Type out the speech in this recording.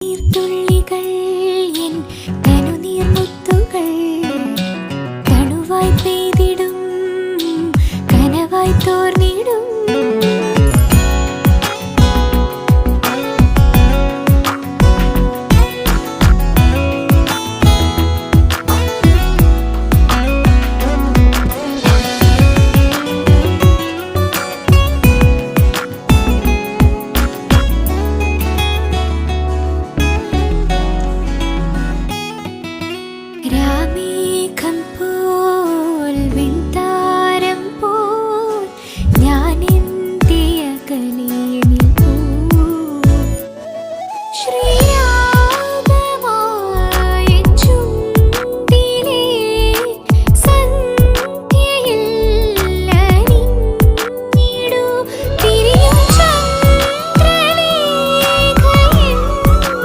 നീർത്തുള്ളികൾ queen.